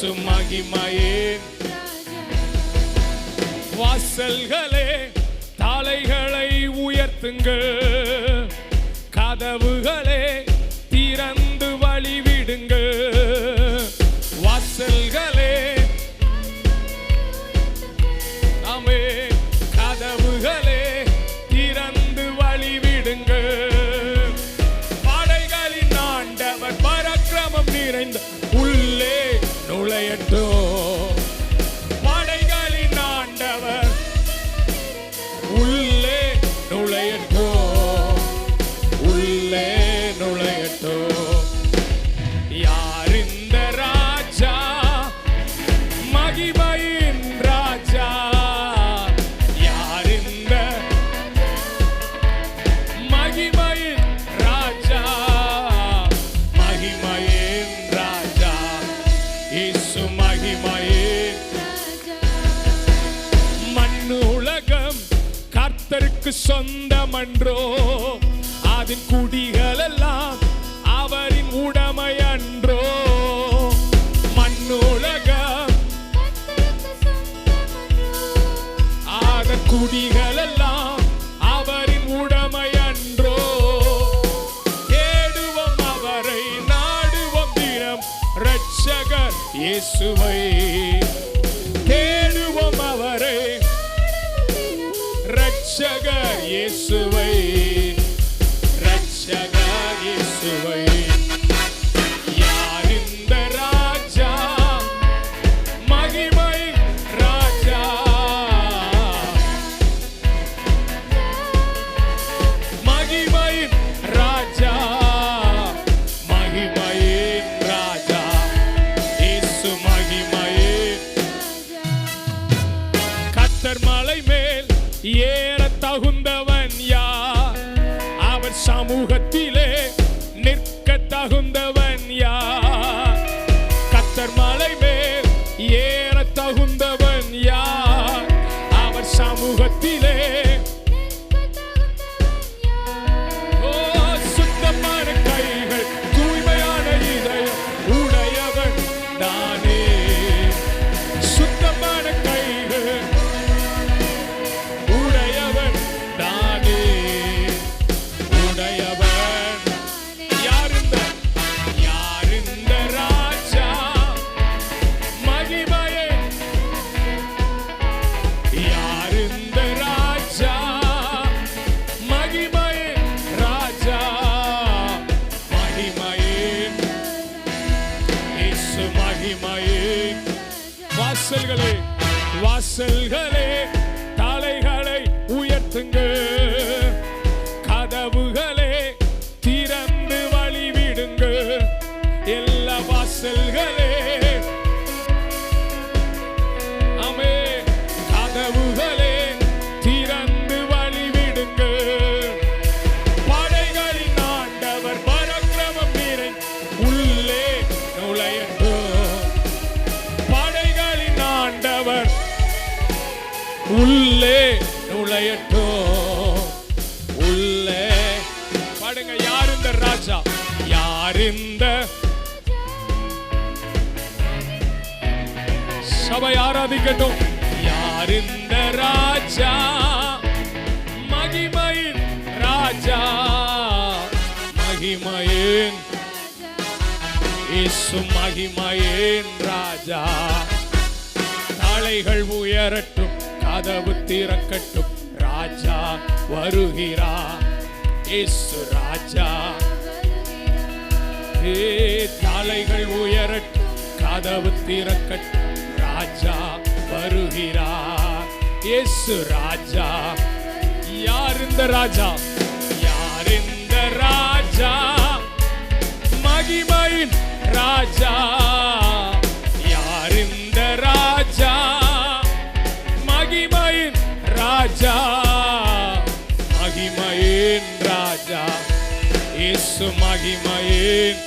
இயேசு மகிமையே. வாசல்களே தலைகளை உயர்த்துங்கள். கதவுகளே நுழையட்டும் கர்த்தருக்கு சொந்தமன்றோ? அதன் குடிகள் எல்லாம் அவரின் உடைமை அன்றோ? மண்ணு உலகம் அதன் குடிகள் எல்லாம் இயேசுவை ரட்சகர் இயேசுவை சமூகத்திலே நிற்க தகுந்த வாசல்களே உள்ளே நுழையட்டும். உள்ளே. பாடுங்க யார் இந்த ராஜா? யார் இந்த சபை ஆராதிக்கட்டும்? யார் இந்த ராஜா? மகிமையின் ராஜா. மகிமையின் இயேசு மகிமையின் ராஜா. தலைகள் உயரட்டும். கதவு திறக்கட்டும். ராஜா வருகிறா. இயேசு ராஜா. ஏ தலைகள் உயரட்டும். கதவு திறக்கட்டும். ராஜா வருகிறா. இயேசு ராஜா. யார் இந்த ராஜா? யார் இந்த ராஜா? மகிமையின் ராஜா. ராஜா மகிமையின் ராஜா இயேசு மகிமையின்